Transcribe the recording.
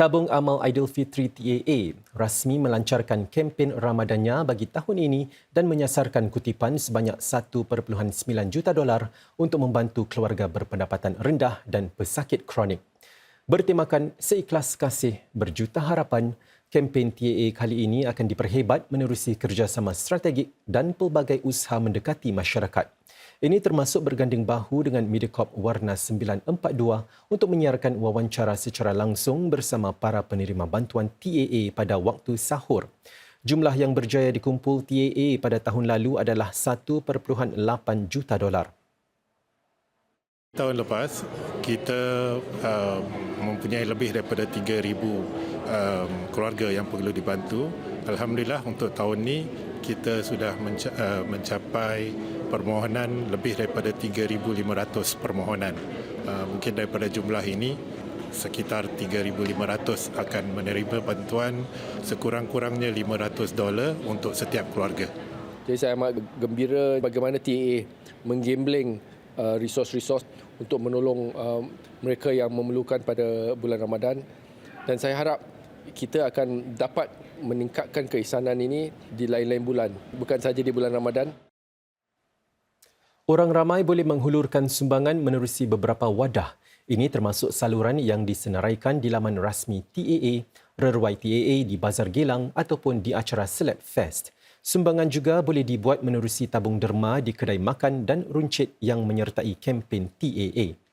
Tabung Amal Aidilfitri TAA rasmi melancarkan kempen Ramadannya bagi tahun ini dan menyasarkan kutipan sebanyak 1.9 juta dolar untuk membantu keluarga berpendapatan rendah dan pesakit kronik. Bertemakan Seikhlas Kasih Berjuta Harapan, kempen TAA kali ini akan diperhebat menerusi kerjasama strategik dan pelbagai usaha mendekati masyarakat. Ini termasuk berganding bahu dengan Mediacorp Warna 942 untuk menyiarkan wawancara secara langsung bersama para penerima bantuan TAA pada waktu sahur. Jumlah yang berjaya dikumpul TAA pada tahun lalu adalah 1.8 juta dolar. Tahun lepas kita uh, mempunyai lebih daripada 3000 um, keluarga yang perlu dibantu. Alhamdulillah untuk tahun ini kita sudah menca- uh, mencapai permohonan lebih daripada 3500 permohonan. Uh, mungkin daripada jumlah ini sekitar 3500 akan menerima bantuan sekurang-kurangnya 500 dolar untuk setiap keluarga. Jadi saya amat gembira bagaimana TAA menggambling resource-resource untuk menolong uh, mereka yang memerlukan pada bulan Ramadan dan saya harap kita akan dapat meningkatkan keisanan ini di lain-lain bulan bukan saja di bulan Ramadan Orang ramai boleh menghulurkan sumbangan menerusi beberapa wadah. Ini termasuk saluran yang disenaraikan di laman rasmi TAA, Reruai TAA di Bazar Gelang ataupun di acara Select Fest. Sumbangan juga boleh dibuat menerusi tabung derma di kedai makan dan runcit yang menyertai kempen TAA.